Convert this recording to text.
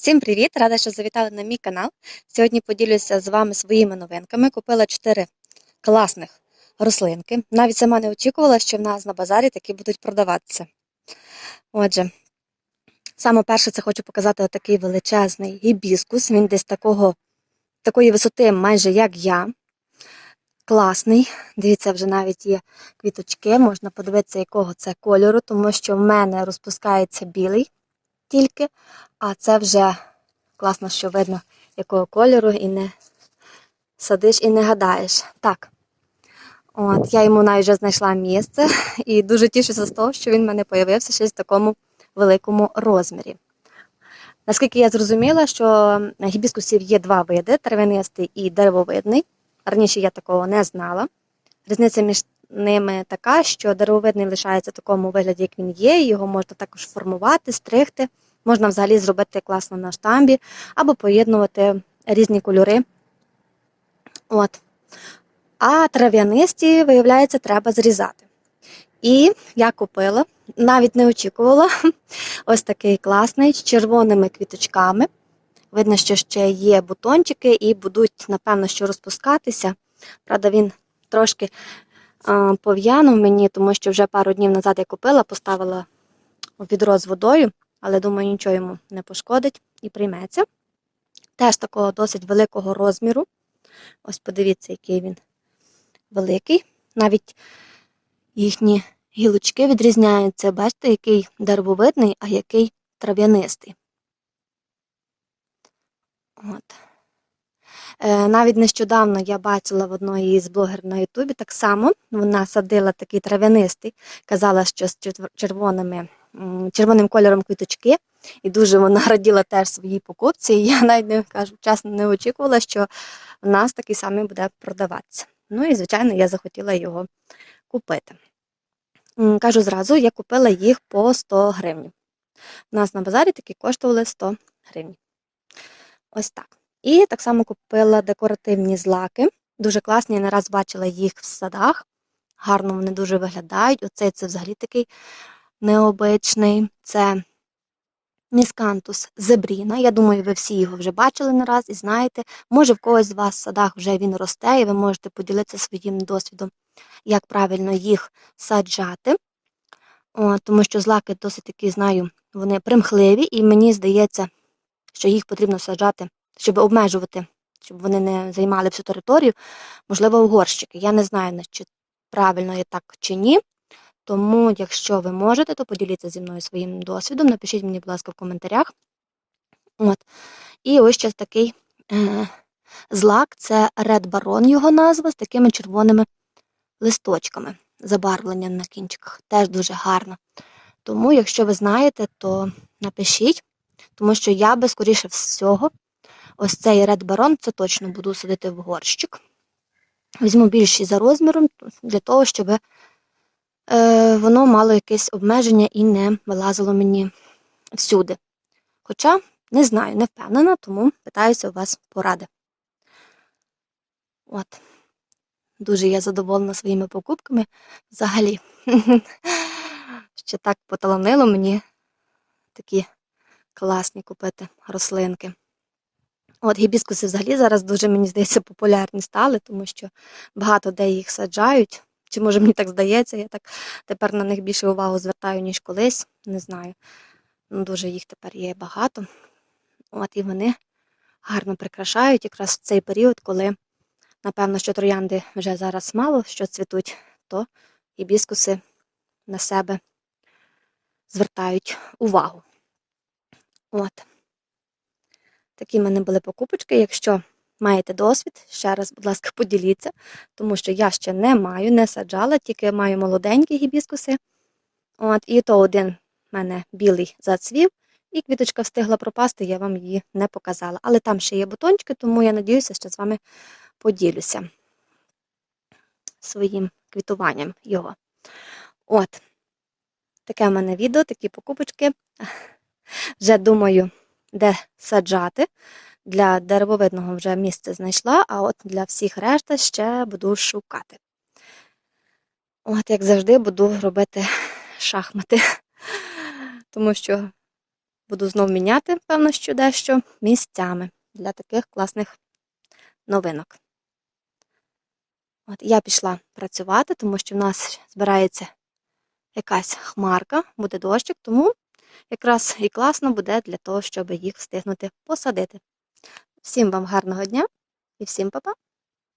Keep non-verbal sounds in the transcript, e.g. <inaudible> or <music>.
Всім привіт! Рада, що завітали на мій канал. Сьогодні поділюся з вами своїми новинками. Купила 4 класних рослинки. Навіть сама не очікувала, що в нас на базарі такі будуть продаватися. Отже, саме перше це хочу показати отакий величезний гібіскус. Він десь такого, такої висоти, майже як я. Класний. Дивіться, вже навіть є квіточки, можна подивитися, якого це кольору, тому що в мене розпускається білий тільки, а це вже класно, що видно, якого кольору, і не садиш і не гадаєш. Так. От, Я йому навіть вже знайшла місце і дуже тішуся з того, що він в мене з'явився щось в такому великому розмірі. Наскільки я зрозуміла, що гібіскусів є два види травянистий і деревовидний. Раніше я такого не знала. Різниця між ними така, що деревовидний лишається в такому вигляді, як він є, його можна також формувати, стригти. Можна взагалі зробити класно на штамбі або поєднувати різні кольори. От. А трав'янисті, виявляється, треба зрізати. І я купила, навіть не очікувала, <laughs> ось такий класний з червоними квіточками. Видно, що ще є бутончики і будуть, напевно, що розпускатися. Правда, він трошки пов'янув мені, тому що вже пару днів назад я купила, поставила відро з водою, але думаю, нічого йому не пошкодить і прийметься. Теж такого досить великого розміру. Ось подивіться, який він великий. Навіть їхні гілочки відрізняються. Бачите, який деревовидний, а який трав'янистий. От. Е, Навіть нещодавно я бачила в одної з блогерів на Ютубі так само. Вона садила такий трав'янистий, казала, що з червоними, червоним кольором квіточки, і дуже вона <laughs> раділа теж своїй покупці. І я навіть не кажу, чесно не очікувала, що в нас такий самий буде продаватися. Ну і, звичайно, я захотіла його купити. Кажу зразу, я купила їх по 100 гривень. У нас на базарі такі коштували 100 гривень. Ось так. І так само купила декоративні злаки. Дуже класні, я не раз бачила їх в садах. Гарно вони дуже виглядають. Оцей це взагалі такий необичний. Це міскантус зебріна. Я думаю, ви всі його вже бачили не раз і знаєте. Може, в когось з вас в садах вже він росте, і ви можете поділитися своїм досвідом, як правильно їх саджати. О, тому що злаки досить такі, знаю, вони примхливі, і мені здається, що їх потрібно саджати щоб обмежувати, щоб вони не займали всю територію, можливо, в горщики. Я не знаю, чи правильно є так чи ні. Тому, якщо ви можете, то поділіться зі мною своїм досвідом. Напишіть мені, будь ласка, в коментарях. От. І ось ще такий е, злак це Red Baron, його назва, з такими червоними листочками, забарвлення на кінчиках. Теж дуже гарно. Тому, якщо ви знаєте, то напишіть, тому що я би, скоріше всього, Ось цей Red Baron, це точно буду садити в горщик. Візьму більший за розміром, для того, щоб е, воно мало якесь обмеження і не вилазило мені всюди. Хоча, не знаю, не впевнена, тому питаюся у вас поради. От. Дуже я задоволена своїми покупками. Взагалі, <laughs> ще так поталанило мені такі класні купити рослинки. От гібіскуси взагалі зараз дуже, мені здається, популярні стали, тому що багато де їх саджають. Чи може мені так здається, я так тепер на них більше увагу звертаю, ніж колись. Не знаю. Ну, Дуже їх тепер є багато. От І вони гарно прикрашають якраз в цей період, коли, напевно, що троянди вже зараз мало що цвітуть, то гібіскуси на себе звертають увагу. От. Такі в мене були покупочки. Якщо маєте досвід, ще раз, будь ласка, <laughs> поділіться, тому що я ще не маю, не саджала, тільки маю молоденькі гібіскуси. От, І то один в мене білий зацвів, І квіточка встигла пропасти, я вам її не показала. Але там ще є бутончики, тому я надіюся, що з вами поділюся своїм квітуванням його. От. Таке в мене відео, такі покупочки. <laughs> Вже думаю, де саджати. Для деревовидного вже місце знайшла, а от для всіх решта ще буду шукати. От, як завжди, буду робити шахмати, <laughs> тому що буду знов міняти, певно, що дещо місцями для таких класних новинок. От я пішла працювати, тому що в нас збирається якась хмарка, буде дощик, тому якраз і класно буде для того, щоб їх встигнути посадити. Всім вам гарного дня і всім па-па!